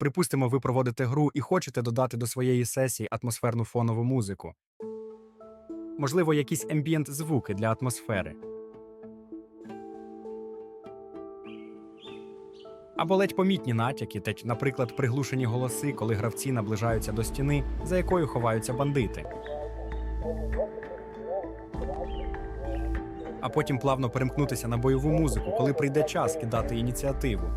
Припустимо, ви проводите гру і хочете додати до своєї сесії атмосферну фонову музику. Можливо, якісь ембієнт звуки для атмосфери. Або ледь помітні натяки, та, наприклад, приглушені голоси, коли гравці наближаються до стіни, за якою ховаються бандити. А потім плавно перемкнутися на бойову музику, коли прийде час кидати ініціативу.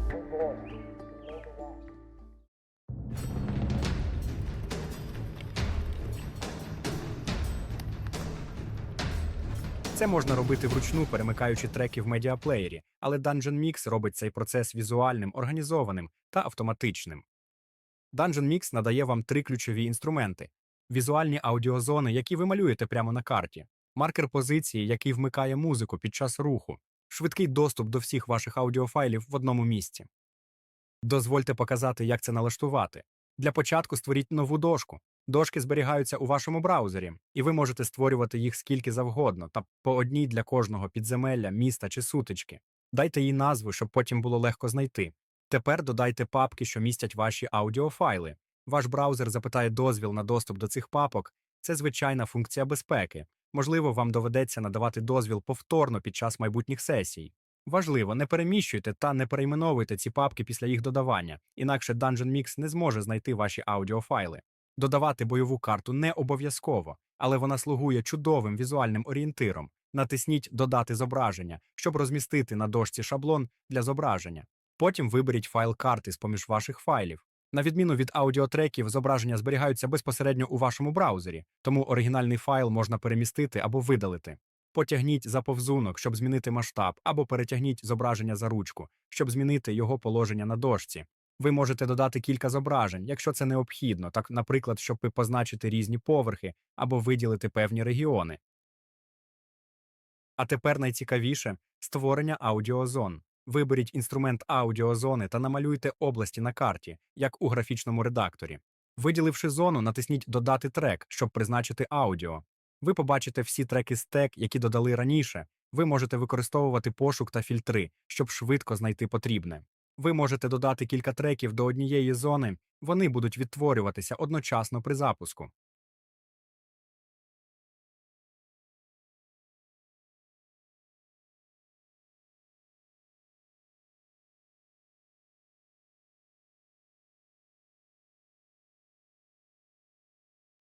Це можна робити вручну, перемикаючи треки в медіаплеєрі, але Dungeon Mix робить цей процес візуальним, організованим та автоматичним. Dungeon Mix надає вам три ключові інструменти: візуальні аудіозони, які ви малюєте прямо на карті, маркер позиції, який вмикає музику під час руху, швидкий доступ до всіх ваших аудіофайлів в одному місці. Дозвольте показати, як це налаштувати. Для початку створіть нову дошку. Дошки зберігаються у вашому браузері, і ви можете створювати їх скільки завгодно, та по одній для кожного підземелля, міста чи сутички. Дайте їй назву, щоб потім було легко знайти. Тепер додайте папки, що містять ваші аудіофайли. Ваш браузер запитає дозвіл на доступ до цих папок. Це звичайна функція безпеки. Можливо, вам доведеться надавати дозвіл повторно під час майбутніх сесій. Важливо, не переміщуйте та не перейменовуйте ці папки після їх додавання, інакше Dungeon Mix не зможе знайти ваші аудіофайли. Додавати бойову карту не обов'язково, але вона слугує чудовим візуальним орієнтиром. Натисніть Додати зображення, щоб розмістити на дошці шаблон для зображення. Потім виберіть файл карти з поміж ваших файлів. На відміну від аудіотреків, зображення зберігаються безпосередньо у вашому браузері, тому оригінальний файл можна перемістити або видалити. Потягніть за повзунок, щоб змінити масштаб, або перетягніть зображення за ручку, щоб змінити його положення на дошці. Ви можете додати кілька зображень, якщо це необхідно, так, наприклад, щоб позначити різні поверхи або виділити певні регіони. А тепер найцікавіше створення аудіозон. Виберіть інструмент аудіозони та намалюйте області на карті, як у графічному редакторі. Виділивши зону, натисніть Додати трек, щоб призначити аудіо. Ви побачите всі треки стек, які додали раніше. Ви можете використовувати пошук та фільтри, щоб швидко знайти потрібне. Ви можете додати кілька треків до однієї зони, вони будуть відтворюватися одночасно при запуску.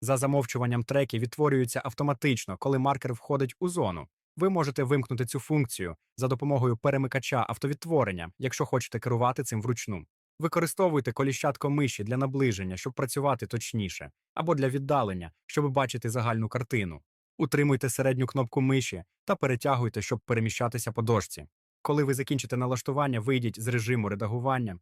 За замовчуванням треки відтворюються автоматично, коли маркер входить у зону. Ви можете вимкнути цю функцію за допомогою перемикача автовідтворення, якщо хочете керувати цим вручну. Використовуйте коліщатко миші для наближення, щоб працювати точніше, або для віддалення, щоб бачити загальну картину. Утримуйте середню кнопку миші та перетягуйте, щоб переміщатися по дошці. Коли ви закінчите налаштування, вийдіть з режиму редагування.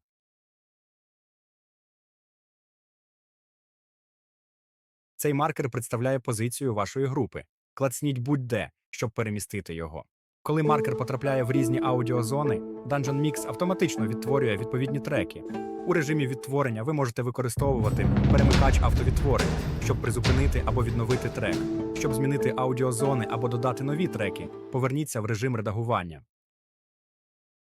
Цей маркер представляє позицію вашої групи. Клацніть будь-де, щоб перемістити його. Коли маркер потрапляє в різні аудіозони, Dungeon Mix автоматично відтворює відповідні треки. У режимі відтворення ви можете використовувати перемикач автовідтворення, щоб призупинити або відновити трек. Щоб змінити аудіозони або додати нові треки, поверніться в режим редагування.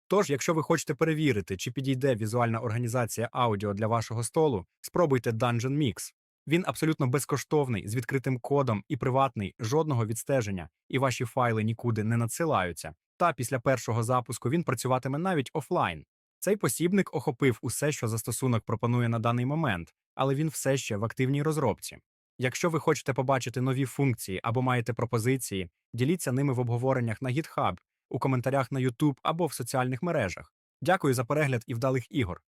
Тож, якщо ви хочете перевірити, чи підійде візуальна організація аудіо для вашого столу, спробуйте Dungeon Mix. Він абсолютно безкоштовний, з відкритим кодом і приватний, жодного відстеження, і ваші файли нікуди не надсилаються. Та після першого запуску він працюватиме навіть офлайн. Цей посібник охопив усе, що застосунок пропонує на даний момент, але він все ще в активній розробці. Якщо ви хочете побачити нові функції або маєте пропозиції, діліться ними в обговореннях на GitHub, у коментарях на YouTube або в соціальних мережах. Дякую за перегляд і вдалих ігор.